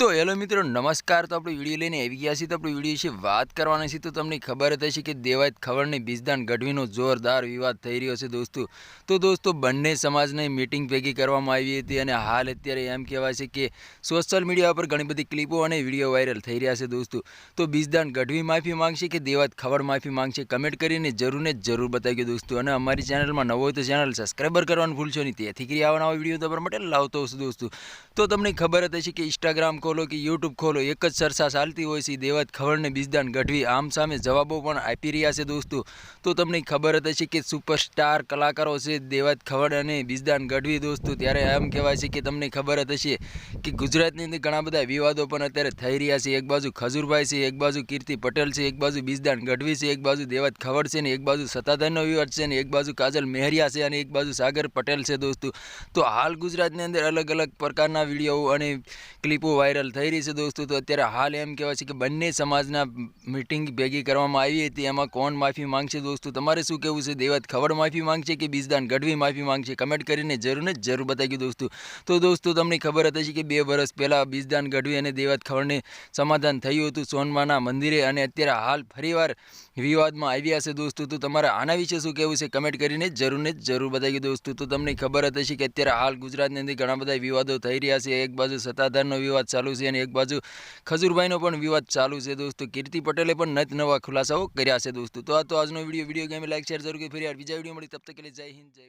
તો હેલો મિત્રો, નમસ્કાર. તો આપણે વીડિયો લઈને આવી ગયા છીએ. તો આપણે વીડિયો વિશે વાત કરવાના છે તો તમને ખબર જ હશે કે દેવાયત ખવડની બીજદાન ગઢવીનો જોરદાર વિવાદ થઈ રહ્યો છે દોસ્તો. તો દોસ્તો, બંને સમાજની મિટિંગ ભેગી કરવામાં આવી હતી અને હાલ અત્યારે એમ કહેવાય છે કે સોશિયલ મીડિયા પર ઘણી બધી ક્લિપો અને વીડિયો વાયરલ થઈ રહ્યા છે દોસ્તો. તો બીજદાન ગઢવી માફી માંગશે કે દેવાયત ખવડ માફી માંગશે? કમેન્ટ કરીને જરૂર ને જરૂર બતાવજો દોસ્તો. અને અમારી ચેનલમાં નવો હોય તો ચેનલ સબસ્ક્રાઈબર કરવાનું ભૂલશો નહીં. તેથી કરી આવવાના વીડિયો તમારા માટે લાવતો હશે દોસ્તો. તો તમને ખબર જ હશે કે ઇન્સ્ટાગ્રામ ખોલો કે યુટ્યુબ ખોલો? એક જ ચર્ચા ચાલતી હોય છે દેવત ખવડને બીજદાન ગઢવી. આમ સામે જવાબો પણ આપી રહ્યા છે દોસ્તો. તો તમને ખબર જ હશે કે સુપરસ્ટાર કલાકારો છે, દેવત ખવડ અને બીજદાન ગઢવી દોસ્તો. ત્યારે એમ કહેવાય છે કે તમને ખબર જ હશે કે ગુજરાતની અંદર ઘણા બધા વિવાદો પણ અત્યારે થઈ રહ્યા છે. એક બાજુ ખજૂરભાઈ છે, એક બાજુ કીર્તિ પટેલ છે, એક બાજુ બીજદાન ગઢવી છે, એક બાજુ દેવત ખવડ છે ને એક બાજુ સત્તાધારનો વિવાદ છે ને એક બાજુ કાજલ મહેરિયા છે અને એક બાજુ સાગર પટેલ છે દોસ્તો. તો હાલ ગુજરાતની અંદર અલગ અલગ પ્રકારના વીડિયો અને ક્લિપો વાયરલ થઈ રહી છે દોસ્તો. તો અત્યારે હાલ એમ કહેવાય છે કે બંને સમાજના મિટિંગ ભેગી કરવામાં આવી હતી. એમાં કોણ માફી માંગશે દોસ્તો? તમારે શું કહેવું છે? દેવત ખવડ માફી માંગશે કે બીજદાન ગઢવી માફી માંગશે? કમેન્ટ કરીને જરૂર ને જરૂર બતાવી દોસ્તો. તો દોસ્તો, તમને ખબર હતી હશે કે બે વર્ષ પહેલાં બીજદાન ગઢવી અને દેવત ખવડને સમાધાન થયું હતું સોનમાના મંદિરે અને અત્યારે હાલ ફરીવાર વિવાદમાં આવ્યા છે દોસ્તો. તો તમારે આના વિશે શું કહેવું છે? કમેન્ટ કરીને જરૂર ને જરૂર બતાવી દોસ્તો. તો તમને ખબર હતી હશે કે અત્યારે હાલ ગુજરાતની અંદર ઘણા બધા વિવાદો થઈ રહ્યા છે. એક બાજુ સત્તાધારનો વિવાદ ચાલુ છે અને એક બાજુ ખજૂરભાઈનો પણ વિવાદ ચાલુ છે દોસ્તો. કીર્તિ પટેલે પણ નત નવા ખુલાસાઓ કર્યા છે દોસ્તો. તો આ તો આજનો video. Video game like, share જરૂર કે ફરી બીજા વીડિયો મળી, તબ તક જય હિન્દ, જય